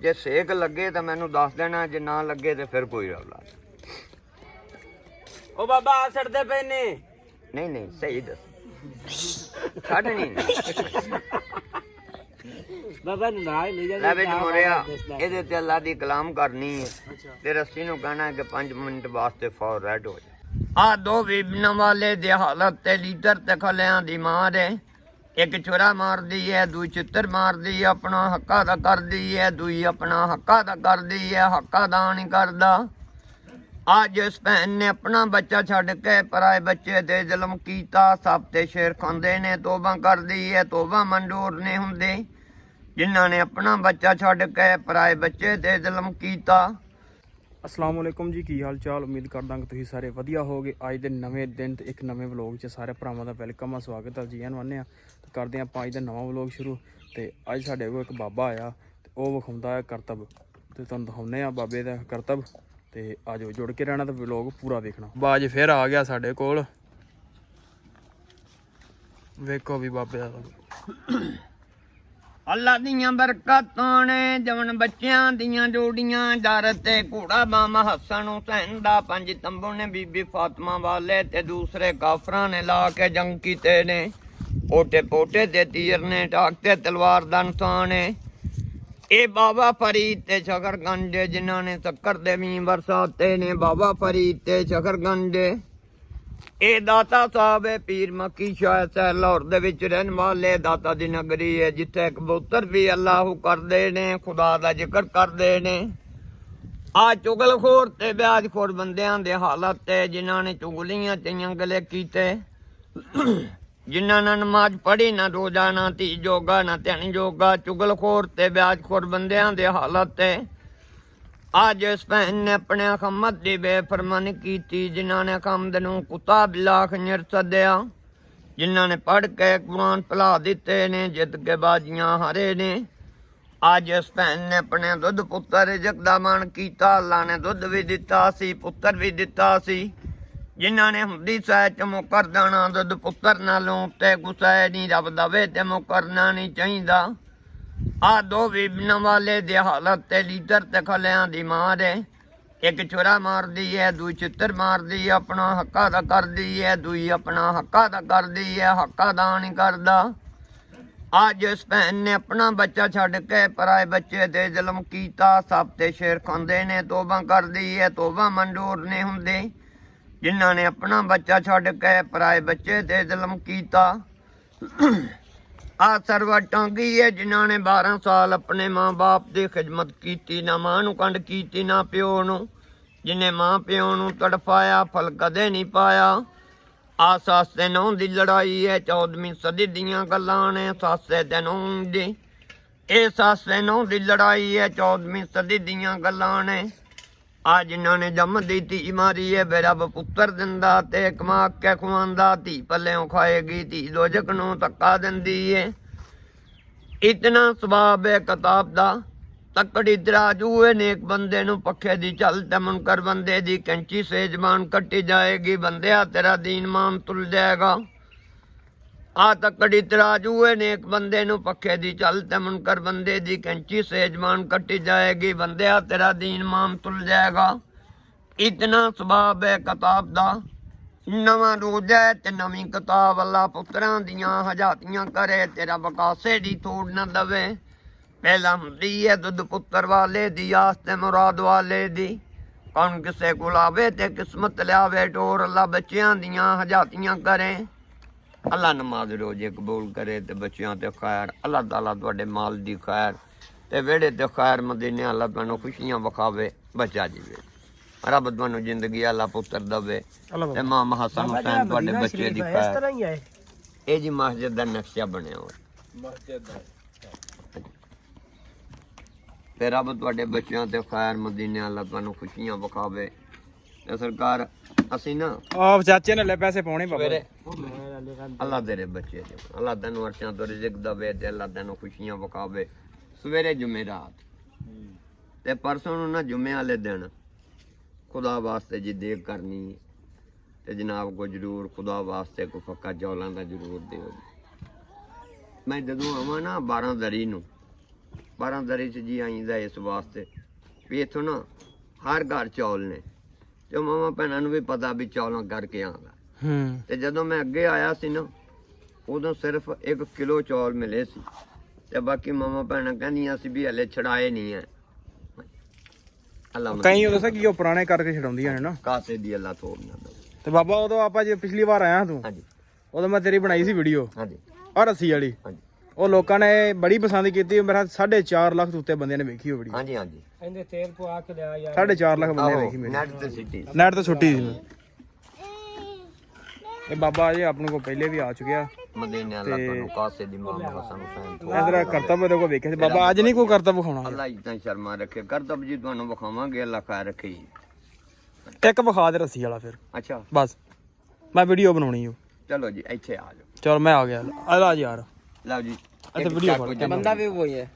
ਜੇ ਸੇਕ ਲੱਗੇ ਤਾਂ ਮੈਨੂੰ ਦੱਸ ਦੇਣਾ ਜੇ ਨਾ ਲੱਗੇ ਤੇ ਫਿਰ ਕੋਈ ਰੌਲਾ ਨਹੀਂ। ਉਹ ਬਾਬਾ ਆ ਸੜਦੇ ਪਏ ਨੇ। ਨਹੀਂ ਨਹੀਂ ਸਹੀ ਦੱਸ। ਛੱਡ ਨਹੀਂ। ਬਾਬਾ ਨਾਰਾਜ਼ ਨਹੀਂ ਲੈ ਵਿੱਚ ਮੋਰਿਆ ਇਹਦੇ ਤੇ ਅੱਲਾ ਦੀ ਕਲਾਮ ਕਰਨੀ ਹੈ। ਤੇ ਰੱਸੀ ਨੂੰ ਕਹਿਣਾ ਕਿ 5 ਮਿੰਟ ਵਾਸਤੇ ਫੌਰ ਰੈਡ ਹੋ ਜਾ। ਆ ਦੋ ਵਿਬਨ ਵਾਲੇ ਦੇ ਹਾਲਤ ਤੇ ਲੀਡਰ ਤੇ ਖਲਿਆਂ ਦੀ ਮਾਰ ਹੈ ਇੱਕ ਛੁਰਾ ਮਾਰਦੀ ਹੈ ਦੂਈ ਚਿੱਤਰ ਮਾਰਦੀ ਹੈ ਆਪਣਾ ਹੱਕਾ ਦਾ ਕਰਦੀ ਹੈ ਦੂਈ ਆਪਣਾ ਹੱਕਾ ਦਾ ਕਰਦੀ ਹੈ ਹੱਕਾ ਦਾ ਨਹੀਂ ਕਰਦਾ। ਅੱਜ ਇਸ ਭੈਣ ਨੇ ਆਪਣਾ ਬੱਚਾ ਛੱਡ ਕੇ ਪਰਾਏ ਬੱਚੇ ਤੇ ਜ਼ੁਲਮ ਕੀਤਾ, ਸਭ ਤੇ ਸ਼ੇਰ ਖਾਂਦੇ ਨੇ, ਤੋਬਾ ਕਰਦੀ ਹੈ ਤੋਬਾ ਮਨਜ਼ੂਰ ਨਹੀਂ ਹੁੰਦੀ। ਜਿਨ੍ਹਾਂ ਨੇ ਆਪਣਾ ਬੱਚਾ ਛੱਡ ਕੇ ਪਰਾਏ ਬੱਚੇ ਤੇ ਜ਼ੁਲਮ ਕੀਤਾ ਅਸਲਾਮ ਵਾਲੇਕੁਮ ਜੀ, ਕੀ ਹਾਲ ਚਾਲ ਉਮੀਦ ਕਰਦਾ ਕਿ ਤੁਸੀਂ ਸਾਰੇ ਵਧੀਆ ਹੋਵੋਗੇ। ਅੱਜ ਦੇ ਨਵੇਂ ਦਿਨ ਤੇ ਇੱਕ ਨਵੇਂ ਵਲੌਗ 'ਚ ਸਾਰੇ ਭਰਾਵਾਂ ਦਾ ਵੈਲਕਮ ਆ, ਸਵਾਗਤ ਹੈ ਜੀ ਆਨ ਵੰਨੇ ਆ। ਤੇ ਕਰਦੇ ਹਾਂ ਆਪਾਂ ਅੱਜ ਦਾ ਨਵਾਂ ਵਲੌਗ ਸ਼ੁਰੂ। ਤੇ ਅੱਜ ਸਾਡੇ ਕੋਲ ਇੱਕ ਬਾਬਾ ਆਇਆ, ਤੇ ਉਹ ਵਿਖਾਉਂਦਾ ਹੈ ਕਰਤਬ ਤੇ ਤੁਹਾਨੂੰ ਦਿਖਾਉਂਦੇ ਆ ਬਾਬੇ ਦਾ ਕਰਤਬ ਤੇ ਆਜੋ ਜੁੜ ਕੇ ਰਹਿਣਾ ਤੇ ਵਲੌਗ ਪੂਰਾ ਵੇਖਣਾ ਬਾਜ ਫਿਰ ਆ ਗਿਆ ਸਾਡੇ ਕੋਲ। ਵੇਖੋ ਵੀ ਬਾਬੇ ਦਾ ਅੱਲਾ ਦੀਆਂ ਬਰਕਤਾਂ ਨੇ, ਜਵਨ ਬੱਚਿਆਂ ਦੀਆਂ ਜੋੜੀਆਂ ਦਰ ਤੇ ਘੋੜਾ ਮਾਮਾ ਹਸਨ ਹੁਸੈਨ ਦਾ ਪੰਜ ਤੰਬੂ ਨੇ ਬੀਬੀ ਫਾਤਮਾ ਵਾਲੇ ਤੇ ਦੂਸਰੇ ਕਾਫਰਾਂ ਨੇ ਲਾ ਕੇ ਜੰਗ ਕੀਤੇ ਨੇ। ਪੋਟੇ ਪੋਟੇ ਤੇ ਤੀਰ ਨੇ ਟਾਕਤੇ ਤਲਵਾਰ ਦਾ ਨਿਸ਼ਾਨ ਨੇ। ਇਹ ਬਾਬਾ ਫਰੀਦ ਤੇ ਸ਼ਕਰਗੰਜ ਜਿਨ੍ਹਾਂ ਨੇ ਸ਼ੱਕਰ ਦੇ ਮੀਂਹ ਬਰਸਾਤੇ ਨੇ, ਬਾਬਾ ਫਰੀਦ ਤੇ ਸ਼ਕਰਗੰਜ ਇਹ ਦਾਤਾ ਸਾਹਿਬ ਹੈ, ਪੀਰ ਮੱਕੀ ਸ਼ਾਹ ਸਹਿ ਲਾਹੌਰ ਦੇ ਵਿੱਚ ਰਹਿਣ ਵਾਲੇ ਦਾਤਾ ਦੀ ਨਗਰੀ ਹੈ, ਜਿੱਥੇ ਕਬੂਤਰ ਵੀ ਅੱਲਾਹੂ ਕਰਦੇ ਨੇ, ਖੁਦਾ ਦਾ ਜ਼ਿਕਰ ਕਰਦੇ ਨੇ। ਆ ਚੁਗਲਖੋਰ ਤੇ ਵਿਆਜਖੋਰ ਬੰਦਿਆਂ ਦੇ ਹਾਲਤ ਤੇ ਜਿਨ੍ਹਾਂ ਨੇ ਚੁਗਲੀਆਂ ਚਈਆਂ ਗਲੇ ਕੀਤੇ, ਜਿਨ੍ਹਾਂ ਨੇ ਨਮਾਜ਼ ਪੜ੍ਹੀ, ਨਾ ਰੋਜ਼ਾ, ਨਾ ਤੀ ਜੋਗਾ, ਨਾ ਧਿਆਨ ਜੋਗਾ, ਚੁਗਲਖੋਰ ਤੇ ਵਿਆਜਖੋਰ ਬੰਦਿਆਂ ਦੇ ਹਾਲਤ ਤੇ ਅੱਜ ਇਸ ਭੈਣ ਨੇ ਆਪਣੇ ਖਮਤ ਦੀ ਬੇਫਰਮਾਨੀ ਕੀਤੀ, ਜਿਨ੍ਹਾਂ ਨੇ ਖਮਦ ਨੂੰ ਕੁੱਤਾ ਬਿਲਾ ਖੰਜਰ ਸੱਦਿਆ, ਜਿਨ੍ਹਾਂ ਨੇ ਪੜ੍ਹ ਕੇ ਕੁਰਾਨ ਭੁਲਾ ਦਿੱਤੇ ਨੇ, ਜਿੱਤ ਕੇ ਬਾਜੀਆਂ ਹਾਰੇ ਨੇ। ਅੱਜ ਇਸ ਭੈਣ ਨੇ ਆਪਣੇ ਦੁੱਧ ਪੁੱਤਰ ਜਗਦਾ ਦਾ ਕੀਤਾ ਅੱਲਾ ਨੇ ਦੁੱਧ ਵੀ ਦਿੱਤਾ ਸੀ, ਪੁੱਤਰ ਵੀ ਦਿੱਤਾ ਸੀ। ਜਿਨ੍ਹਾਂ ਨੇ ਹੁੰਦੀ ਸਹਿ ਚ ਮੁਕਰ ਦਾਣਾ, ਦੁੱਧ ਪੁੱਤਰ ਨਾਲੋਂ ਤੇ ਗੁਸੈ ਨਹੀਂ ਰੱਬ ਦਵੇ ਤੇ ਮੁਕਰਨਾ ਨਹੀਂ ਚਾਹੀਦਾ। ਆ ਦੋ ਵਿਬਨ ਵਾਲੇ ਦੇ ਹਾਲਤ ਤੇ ਲੀਡਰ ਤੇ ਖਲਿਆਂ ਦੀ ਮਾਰ ਹੈ। ਇੱਕ ਛੁਰਾ ਮਾਰਦੀ ਹੈ, ਦੂਈ ਚਿੱਤਰ ਮਾਰਦੀ ਹੈ, ਆਪਣਾ ਹੱਕਾ ਦਾ ਕਰਦੀ ਹੈ, ਦੂਈ ਆਪਣਾ ਹੱਕਾ ਦਾ ਕਰਦੀ ਹੈ, ਹੱਕਾ ਦਾ ਨਹੀਂ ਕਰਦਾ। ਅੱਜ ਇਸ ਭੈਣ ਨੇ ਆਪਣਾ ਬੱਚਾ ਛੱਡ ਕੇ ਪਰਾਏ ਬੱਚੇ ਤੇ ਜ਼ੁਲਮ ਕੀਤਾ। ਸਭ ਤੇ ਸ਼ੇਰ ਖਾਂਦੇ ਨੇ, ਤੋਬਾ ਕਰਦੀ ਹੈ, ਤੋਬਾ ਮਨਜ਼ੂਰ ਨਹੀਂ ਹੁੰਦੀ। ਜਿਨ੍ਹਾਂ ਨੇ ਆਪਣਾ ਬੱਚਾ ਛੱਡ ਕੇ ਪਰਾਏ ਬੱਚੇ ਤੇ ਜ਼ੁਲਮ ਕੀਤਾ। ਆ ਸਰਵਾ ਟਾਂਗੀ ਹੈ ਜਿਨ੍ਹਾਂ ਨੇ 12 ਸਾਲ ਆਪਣੇ ਮਾਂ-ਬਾਪ ਦੀ ਖਿਦਮਤ ਕੀਤੀ, ਨਾ ਮਾਂ ਨੂੰ ਕੰਡ ਕੀਤੀ, ਨਾ ਪਿਓ ਨੂੰ। ਜਿਨੇ ਮਾਂ ਪਿਓ ਨੂੰ ਤੜਫਾਇਆ, ਫਲ ਕਦੇ ਨਹੀਂ ਪਾਇਆ। ਆ ਸਾਸੇ ਨੌਂ ਦੀ ਲੜਾਈ ਹੈ 14ਵੀਂ ਸਦੀ ਦੀਆਂ ਗੱਲਾਂ ਨੇ ਸੱਸ ਦੇ ਨੌਂ ਦੀ। ਇਹ ਸਾਸੇ ਨੌਂ ਦੀ ਲੜਾਈ ਹੈ 14ਵੀਂ ਸਦੀ ਦੀਆਂ ਗੱਲਾਂ ਨੇ। ਆ ਜਿਨ੍ਹਾਂ ਨੇ ਜੰਮ ਦੀ ਧੀ ਮਾਰੀ ਹੈ ਬੇ ਰੱਬ ਪੁੱਤਰ ਦਿੰਦਾ ਤੇ ਕਮਾ ਕੇ ਖਵਾਉਂਦਾ, ਧੀ ਪੱਲਿਓਂ ਖਾਏਗੀ, ਧੀ ਦੋਜਕ ਨੂੰ ਧੱਕਾ ਦਿੰਦੀ ਏ। ਇਤਨਾ ਸਵਾਬ ਹੈ ਕਿਤਾਬ ਦਾ, ਤੱਕੜੀ ਦਰਾਜੂ ਏ, ਨੇਕ ਬੰਦੇ ਨੂੰ ਪੱਖੇ ਦੀ ਚੱਲ ਤੇ ਮੁਨਕਰ ਬੰਦੇ ਦੀ ਕੈਂਚੀ ਸੇ ਜ਼ਬਾਨ ਕੱਟੀ ਜਾਏਗੀ, ਬੰਦਿਆ ਤੇਰਾ ਦੀਨ ਮਾਮ ਤੁਲ ਜਾਏਗਾ। ਆ ਤਕੜੀ ਤਰਾਜੂ ਏ, ਨੇਕ ਬੰਦੇ ਨੂੰ ਪੱਖੇ ਦੀ ਚੱਲ ਤੇ ਮੁਨਕਰ ਬੰਦੇ ਦੀ ਕੈਂਚੀ ਸੇਜਮਾਨ ਕੱਟੀ ਜਾਏਗੀ, ਬੰਦਿਆ ਤੇਰਾ ਦੀਨ ਮਾਮ ਤੁਲ ਜਾਏਗਾ। ਇਤਨਾ ਸੁਭਾਅ ਹੈ ਕਿਤਾਬ ਦਾ, ਨਵਾਂ ਰੋਜ਼ ਹੈ ਤੇ ਨਵੀਂ ਕਿਤਾਬ, ਅੱਲਾ ਪੁੱਤਰਾਂ ਦੀਆਂ ਹਜਾਤੀਆਂ ਕਰੇ, ਤੇਰਾ ਬਕਾਸੇ ਦੀ ਤੋੜ ਨਾ ਦਵੇ। ਪਹਿਲਾਂ ਹੁੰਦੀ ਹੈ ਦੁੱਧ ਪੁੱਤਰ ਵਾਲੇ ਦੀ, ਆਸ ਤੇ ਮੁਰਾਦ ਵਾਲੇ ਦੀ। ਕੌਣ ਕਿਸੇ ਕੋਲ ਆਵੇ ਤੇ ਕਿਸਮਤ ਲਿਆਵੇ ਟੋਰ ਅੱਲਾ ਬੱਚਿਆਂ ਦੀਆਂ ਹਜਾਤੀਆਂ ਕਰੇ। ਅੱਲਾ ਨਮਾਜ਼ ਰੋਜ਼ੇ ਕਬੂਲ ਕਰੇ ਤੇ ਬੱਚਿਆਂ ਤੇ ਖੈਰ ਅੱਲਾ ਤਾਲਾ ਤੁਹਾਡੇ ਮਾਲ ਦੀ ਖੈਰ ਤੇ ਵਿਹੜੇ ਤੇ ਖੈਰ ਮਦੀਨੇ ਅੱਲਾ ਤੁਹਾਨੂੰ ਖੁਸ਼ੀਆਂ ਵਿਖਾਵੇ ਬੱਚਾ ਜੀਵੇ। ਰੱਬ ਤੁਹਾਨੂੰ ਜ਼ਿੰਦਗੀ ਅੱਲਾ ਪੁੱਤਰ ਦਵੇ ਤੇ ਮਾਂ ਹਸਨ ਹੁਸੈਨ ਤੁਹਾਡੇ ਬੱਚੇ ਦੀ ਖੈਰ। ਹੀ ਹੈ ਇਹ। ਜੀ ਮਸਜਿਦ ਦਾ ਨਕਸ਼ਾ ਬਣਿਆ ਹੋਇਆ। ਤੇ ਰੱਬ ਤੁਹਾਡੇ ਬੱਚਿਆਂ ਤੇ ਖੈਰ ਮਦੀਨੇ ਅੱਲਾ ਤੁਹਾਨੂੰ ਖੁਸ਼ੀਆਂ ਵਿਖਾਵੇ। ਤੇ ਸਰਕਾਰ ਅਸੀਂ ਨਾ ਆਪ ਚਾਚੇ ਨੇ ਲੈ ਪੈਸੇ ਪਾਉਣੇ ਬਾਬਾ ਸਵੇਰੇ। ਅੱਲਾ ਤੇਰੇ ਬੱਚੇ ਦੇ। ਅੱਲਾ ਤੈਨੂੰ ਅਰਸ਼ਾਂ ਤੋਂ ਰਿਜ਼ਕ ਦਵੇ ਤੇ ਅੱਲਾ ਤੈਨੂੰ ਖੁਸ਼ੀਆਂ ਵਿਖਾਵੇ। ਸਵੇਰੇ ਜੁਮੇਰਾਤ ਤੇ ਪਰਸੋਂ ਨੂੰ ਨਾ ਜੁਮੇ ਵਾਲੇ ਦਿਨ। ਖੁਦਾ ਵਾਸਤੇ ਜੀ ਦੇਖ ਕਰਨੀ। ਤੇ ਜਨਾਬ ਕੋ ਜਰੂਰ ਖੁਦਾ ਵਾਸਤੇ ਕੋ ਫੱਕਾ ਚੌਲਾਂ ਦਾ ਜਰੂਰ ਦਿਓ। ਮੈਂ ਜਦੋਂ ਆਵਾਂ ਨਾ 12 ਦਰੀ ਨੂੰ 12 ਦਰੀ ਚ ਜੀ ਆਈਦਾ ਇਸ ਵਾਸਤੇ ਵੀ ਇੱਥੋਂ ਨਾ ਹਰ ਘਰ ਚੌਲ ਨੇ। ਤੇ ਮਾਮਾ ਭੈਣਾਂ ਨੂੰ ਵੀ ਪਤਾ ਵੀ ਚੌਲਾਂ ਕਰਕੇ ਆਉਂਦਾ। ਹੂੰ। ਤੇ ਜਦੋਂ ਮੈਂ ਅੱਗੇ ਆਇਆ ਸੀ ਨਾ ਉਦੋਂ ਸਿਰਫ 1 ਕਿਲੋ ਚੌਲ ਮਿਲੇ ਸੀ। ਤੇ ਬਾਕੀ ਮਾਮਾ ਭੈਣਾਂ ਕਹਿੰਦੀਆਂ ਸੀ ਵੀ ਹਲੇ ਛੜਾਏ ਨਹੀਂ ਐ। ਅੱਲਾ ਕਈ ਉਹ ਦੱਸਿਆ ਕੀ ਉਹ ਪੁਰਾਣੇ ਕਰਕੇ ਛਡਾਉਂਦੀਆਂ ਨੇ ਨਾ। ਕਾਸੇ ਦੀ ਅੱਲਾ ਤੋੜ ਨਾ ਤੇ ਬਾਬਾ ਉਦੋਂ ਆਪਾਂ ਜੇ ਪਿਛਲੀ ਵਾਰ ਆਇਆ ਤੂੰ ਹਾਂਜੀ। ਉਦੋਂ ਮੈਂ ਤੇਰੀ ਬਣਾਈ ਸੀ ਵੀਡੀਓ ਹਾਂਜੀ। ਆ ਰੱਸੀ ਵਾਲੀ। ਹਾਂਜੀ। ਉਹ ਲੋਕਾਂ ਨੇ ਬੜੀ ਪਸੰਦ ਕੀਤੀ ਮੇਰਾ 4.5 ਲੱਖ ਤੋਂ ਉੱਤੇ ਬੰਦਿਆਂ ਨੇ ਵੇਖੀ ਉਹ ਵੀਡੀਓ। ਹਾਂਜੀ ਹਾਂਜੀ। ਇਹਦੇ ਤੇਲ ਪਵਾ ਕੇ ਲਿਆ ਯਾਰ। 4.5 ਲੱਖ ਬੰਦੇ ਵੇਖੀ ਮੇਰੀ। ਨੈਟ ਤੇ ਸਿੱਟੀ। ਨੈਟ ਤੇ ਛੁੱਟੀ ਸੀ। ਮੈਂ ਇਹ ਬਾਬਾ ਜੀ ਆਪਣੇ ਕੋਲ ਪਹਿਲੇ ਵੀ ਆ ਚੁੱਕਿਆ। ਮਦੀਨੇ ਅੱਲਾ ਤੁਹਾਨੂੰ ਕਾਸੇ ਦੀ ਮਾਮਾ ਹਸਨ ਹੁਸੈਨ ਤੋਂ। ਮੈਂ ਤੇਰਾ ਕਰਤੱਵ ਇਹਦੇ ਕੋਲ ਵੇਖਿਆ ਸੀ। ਬਾਬਾ ਅੱਜ ਨਹੀਂ ਕੋਈ ਕਰਤੱਵ ਵਿਖਾਉਣਾ। ਅੱਲਾ ਇਦਾਂ ਸ਼ਰਮਾ ਰੱਖੇ। ਕਰਤਬ ਜੀ ਤੁਹਾਨੂੰ ਵਿਖਾਵਾਂਗੇ ਅੱਲਾ ਖੈਰ ਰੱਖੇ ਜੀ। ਇੱਕ ਵਿਖਾ ਦੇ ਰੱਸੀ ਵਾਲਾ ਫਿਰ। ਅੱਛਾ। ਬਸ। ਮੈਂ ਵੀਡੀਓ ਬਣਾਉਣੀ ਓ। ਚਲੋ ਜੀ ਇੱਥੇ ਆ ਜਾਓ। ਚਲ ਮੈਂ ਆ ਗਿਆ। ਆ ਜਾ ਯਾਰ। ਲਓ ਜੀ ਅੱਛਾ, ਵੀਡੀਓ ਫੜ। ਜਿਹਾ ਬੰਦਾ ਵੀ ਉਹੀ ਹੈ।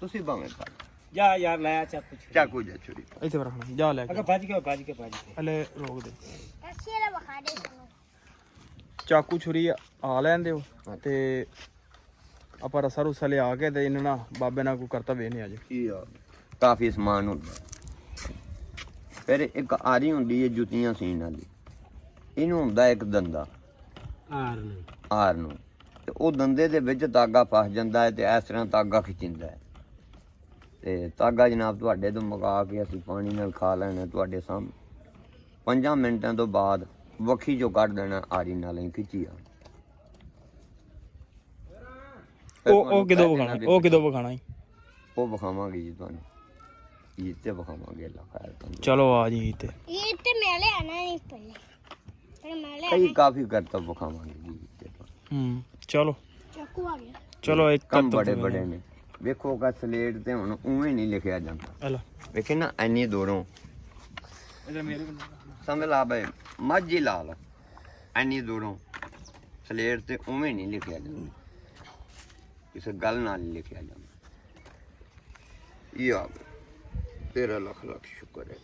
ਤੁਸੀਂ ਭਾਵੇਂ ਕਰ ਜਾ ਯਾਰ ਲੈ ਚੱਕ ਚਾਕੂ ਜਿਹਾ ਛੁਰੀ ਇੱਥੇ ਰੱਖਣਾ ਜਾ ਲੈ ਕੇ। ਅਗਾ ਭੱਜ ਕੇ ਭੱਜ ਕੇ ਭੱਜ ਕੇ ਹਲੇ ਰੋਕ ਦੇ। ਚਾਕੂ ਛੁਰੀ ਆ ਲੈਣ ਦਿਓ ਤੇ ਆਪਾਂ ਰਸਾ ਰੁਸਾ ਲਿਆ ਕੇ ਤੇ ਇਹਨਾਂ ਨਾਲ ਬਾਬੇ ਨਾਲ ਕੋਈ ਕਰਤੱਵ ਇਹ ਨਹੀਂ ਅੱਜ ਕੀ ਆ? ਕਾਫੀ ਸਮਾਨ ਹੁੰਦਾ ਫਿਰ ਇੱਕ ਆਰੀ ਹੁੰਦੀ ਹੈ ਜੁੱਤੀਆਂ ਸੀਨ ਵਾਲੀ। ਇਹਨੂੰ ਹੁੰਦਾ ਇੱਕ ਦੰਦਾ। ਆਰ ਨਹੀਂ ਆਰ ਨੂੰ। ਤੇ ਉਹ ਦੰਦੇ ਦੇ ਵਿੱਚ ਤਾਗਾ ਫਸ ਜਾਂਦਾ ਹੈ ਤੇ ਇਸ ਤਰ੍ਹਾਂ ਤਾਗਾ ਖਿੱਚਿੰਦਾ ਹੈ। ਤੇ ਤਾਗਾ ਜਨਾਬ ਤੁਹਾਡੇ ਤੋਂ ਮਗਾ ਕੇ ਅਸੀਂ ਪਾਣੀ ਨਾਲ ਖਾ ਲੈਣਾ ਤੁਹਾਡੇ ਸਾਹਮਣੇ 5 ਮਿੰਟਾਂ ਤੋਂ ਬਾਅਦ ਵੱਖੀ ਜੋ ਕੱਢ ਦੇਣਾ ਆਰੀ ਨਾਲ ਹੀ ਖਿੱਚੀਆ ਉਹ ਉਹ ਕਿਦੋਂ ਵਿਖਾਣਾ ਜੀ? ਉਹ ਵਿਖਾਵਾਂਗੇ ਜੀ ਤੁਹਾਨੂੰ। ਈਦ ਤੇ ਵਿਖਾਵਾਂਗੇ ਅੱਲਾ ਖੈਰ ਚਲੋ ਆ ਜੀ ਤੇ। ਈਦ ਤੇ ਮੈਂ ਆਣਾ ਨਹੀਂ ਪਹਿਲੇ। ਕਈ ਕਾਫੀ ਕਰਤਾ ਵਿਖਾਵਾਂਗੇ ਜੀ ਤੇ ਹੂੰ। ਚਲੋ। ਚਾਕੂ ਚਲੋ ਇੱਕ ਕੰਮ ਬੜੇ ਬੜੇ ਨੇ। ਵੇਖੋ ਕਾ ਸਲੇਟ ਤੇ ਹੁਣ ਉਵੇਂ ਨਹੀਂ ਲਿਖਿਆ ਜਾਂਦਾ। ਹਲਾ ਵੇਖੇ ਨਾ ਐਨੀ ਦੂਰੋਂ। ਇਧਰ ਮੇਰੇ ਸਮਝ ਲਾ ਬਈ ਮਾਝੀ ਲਾਲ ਐਨੀ ਦੂਰੋਂ ਸਲੇਟ ਤੇ ਉਵੇਂ ਨਹੀਂ ਲਿਖਿਆ ਜਾਂਦਾ। ਕਿਸੇ ਗੱਲ ਨਾਲ ਲਿਖਿਆ ਜਾਂਦਾ। ਇਹ ਆ ਤੇਰਾ ਲੱਖ ਲੱਖ ਸ਼ੁਕਰ ਹੈ।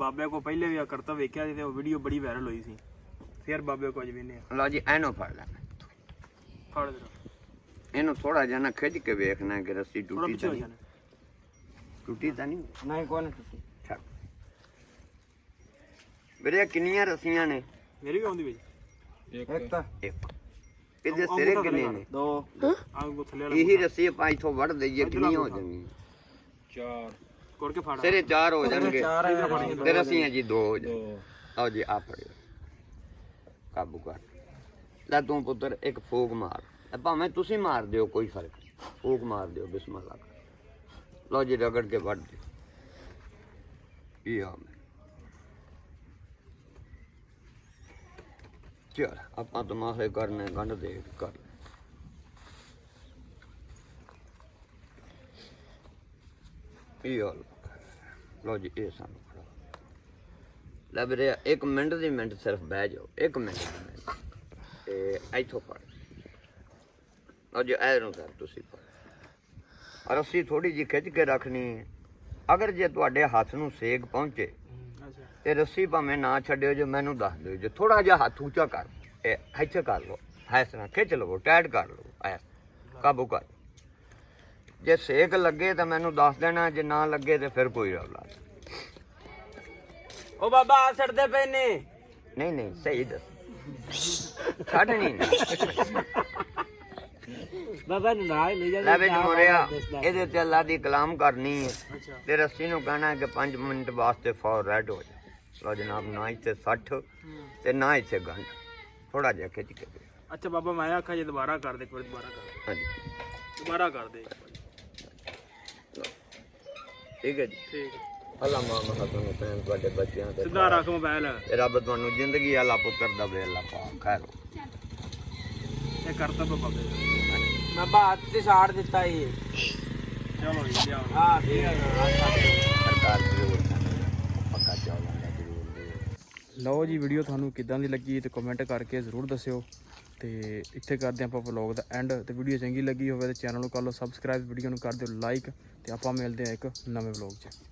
ਬਾਬੇ ਕੋ ਪਹਿਲੇ ਵੀ ਆ ਕਰਤੱਵ ਵੇਖਿਆ ਸੀ ਤੇ ਉਹ ਵੀਡੀਓ ਬੜੀ ਵਾਇਰਲ ਹੋਈ ਸੀ। ਫਿਰ ਬਾਬੇ ਕੋ ਅੱਜ ਵੇਨੇ ਆ। ਲਓ ਜੀ ਐਨੋ ਫੜ ਲੈ। ਫੜ ਦੇ ਇਹਨੂੰ ਥੋੜਾ ਜਿਹਾ ਨਾ ਖਿੱਚ ਕੇ ਵੇਖਣਾ ਕਿ ਰੱਸੀ ਥੋੜਾ ਟੁੱਟੀ ਪਿੱਛੇ ਤਾਂ ਹੋ ਨਹੀਂ। ਜਾਣਾ। ਟੁੱਟੀ ਤਾਂ ਨਹੀਂ? ਨਹੀਂ ਕੋਣ ਟੁੱਟੀ। ਛੱਡ ਵੀਰੇ ਕਿੰਨੀਆਂ ਰੱਸੀਆਂ ਨੇ? ਮੇਰੀ ਵੀ ਆਉਂਦੀ ਬਈ। ਇੱਕ। ਤਾਂ। ਇੱਕ। ਇਹਦੇ ਸਿਰੇ ਕਿੰਨੇ ਨੇ? ਦੋ। ਆਹ ਕੋ ਥੱਲੇ ਵਾਲਾ ਇਹੀ ਰੱਸੀ ਆਪਾਂ ਇੱਥੋਂ ਵੱਢ ਦਈਏ ਕਿੰਨੀਆਂ ਹੋ ਜਾਣਗੀਆਂ? ਚਾਰ। ਕੋੜ ਕੇ ਫੜ ਸਿਰੇ ਚਾਰ ਹੋ ਜਾਣਗੇ। ਚਾਰ ਹੈ ਤੇ ਰੱਸੀਆਂ ਜੀ ਦੋ ਹੋ ਜਾਣ। ਆਓ ਜੀ ਆ ਫੜਿਓ। ਕਾਬੂ ਕਰ। ਲੈ ਤੂੰ ਪੁੱਤਰ ਇੱਕ ਫੂਕ ਮਾਰ। ਇਹ ਭਾਵੇਂ ਤੁਸੀਂ ਮਾਰ ਦਿਓ ਕੋਈ ਫ਼ਰਕ ਫੂਕ ਮਾਰ ਦਿਓ ਬਿਸਮਿਲ੍ਲਾ ਲਓ ਜੀ ਰਗੜ ਕੇ ਵੱਢ ਦਿਓ। ਇਹ ਆ ਚਲ ਆਪਾਂ ਤਮਾਸ਼ੇ ਕਰਨੇ ਗੰਢ ਦੇਖ ਕਰ ਇਹ ਆ? ਲਓ। ਜੀ, ਇਹ ਸਾਨੂੰ ਫੜਾਓ। ਲੈ ਵੀਰੇ, ਇੱਕ ਮਿੰਟ ਦੀ ਮਿੰਟ ਸਿਰਫ ਬਹਿ ਜਾਓ, ਇੱਕ ਮਿੰਟ ਦੀ ਮਿੰਟ। ਤੇ ਇੱਥੋਂ ਫੜ। ਲਓ ਜੀ ਐ ਨੂੰ ਕਰ ਤੁਸੀਂ ਫੜ। ਔਰ ਥੋੜੀ ਜਿਹੀ ਖਿੱਚ ਕੇ ਰੱਖਣੀ ਹੈ। ਅਗਰ ਜੇ ਤੁਹਾਡੇ ਹੱਥ ਨੂੰ ਸੇਕ ਪਹੁੰਚੇ ਅੱਛਾ ਤੇ ਰੱਸੀ ਭਾਵੇਂ ਨਾ ਛੱਡਿਓ ਜੇ, ਮੈਨੂੰ ਦੱਸ ਦਿਓ ਜੇ ਥੋੜਾ ਜਿਹਾ ਹੱਥ ਉੱਚਾ ਕਰ। ਇਹ ਇੱਥੇ ਕਰ ਲਓ। ਇਸ ਤਰ੍ਹਾਂ ਖਿੱਚ ਲਵੋ ਟਾਈਟ ਕਰ ਲਓ ਐ ਕਾਬੂ ਕਰ ਜੇ ਸੇਕ ਲੱਗੇ ਤਾਂ ਮੈਨੂੰ ਦੱਸ ਦੇਣਾ ਜੇ ਨਾ ਲੱਗੇ ਤੇ ਫਿਰ ਕੋਈ ਰੌਲਾ ਨਹੀਂ। ਉਹ ਬਾਬਾ ਆ ਸੜਦੇ ਪਏ ਨੇ। ਨਹੀਂ ਨਹੀਂ ਸਹੀ ਦੱਸ। ਛੱਡ ਨਹੀਂ। ਬਾਬਾ ਨੂੰ ਨਾਲ ਲੈ ਜਾ ਲੈ ਵਿੱਚ ਮੋਰਿਆ ਇਹਦੇ ਤੇ ਅੱਲਾ ਦੀ ਕਲਾਮ ਕਰਨੀ ਹੈ। ਅੱਛਾ। ਤੇ ਰੱਸੀ ਨੂੰ ਕਹਿਣਾ ਕਿ 5 ਮਿੰਟ ਵਾਸਤੇ ਫੌਰ ਰੈਡ ਹੋ ਜਾ। ਲੋ ਜਨਾਬ ਨਾ ਇੱਥੇ 60 ਤੇ ਨਾ ਇੱਥੇ ਗੰਢ। ਥੋੜਾ ਜਿਹਾ ਖਿੱਚ ਕੇ। ਅੱਛਾ ਬਾਬਾ ਮੈਂ ਆਖਿਆ ਜੇ ਦੁਬਾਰਾ ਕਰ ਦੇ ਇੱਕ ਵਾਰ ਦੁਬਾਰਾ ਕਰ। ਹਾਂਜੀ। ਦੁਬਾਰਾ ਕਰ ਦੇ ਠੀਕ ਹੈ ਜੀ। ਠੀਕ। ਅੱਲਾ ਮਾਮਾ ਹਸਨ ਹੁਸੈਨ ਤੁਹਾਡੇ ਬੱਚਿਆਂ ਤੇ ਸਿੱਧਾ ਰੱਖ ਮੋਬਾਈਲ। ਤੇ ਰੱਬ ਤੁਹਾਨੂੰ ਜ਼ਿੰਦਗੀ ਅੱਲਾ ਪੁੱਤਰ ਦਵੇ ਅੱਲਾ ਪਾਕ ਖੈਰ। ਇਹ ਕਰਤੱਵ ਬਾਬੇ ਦਾ। ਬਾਬਾ ਹੱਥ ਤੇ ਸਾੜ ਦਿੱਤਾ ਇਹ ਚਲੋ ਜੀ ਲਿਆਓ। ਹਾਂ ਠੀਕ ਹੈ। ਸਰਕਾਰ ਜ਼ਰੂਰ ਪੱਕਾ ਦਾ ਦੇ ਲਓ ਜੀ ਵੀਡੀਓ ਤੁਹਾਨੂੰ ਕਿੱਦਾਂ ਦੀ ਲੱਗੀ ਤੇ ਕਮੈਂਟ ਕਰਕੇ ਜ਼ਰੂਰ ਦੱਸਿਓ। ਤੇ ਇੱਥੇ ਕਰਦੇ ਆਪਾਂ ਵਲੌਗ ਦਾ ਐਂਡ ਤੇ ਵੀਡੀਓ ਚੰਗੀ ਲੱਗੀ ਹੋਵੇ ਤੇ ਚੈਨਲ ਨੂੰ ਕਰ ਲਓ ਸਬਸਕ੍ਰਾਈਬ ਵੀਡੀਓ ਨੂੰ ਕਰ ਦਿਓ ਲਾਈਕ ਤੇ ਆਪਾਂ ਮਿਲਦੇ ਆ ਇੱਕ ਨਵੇਂ ਵਲੌਗ 'ਚ।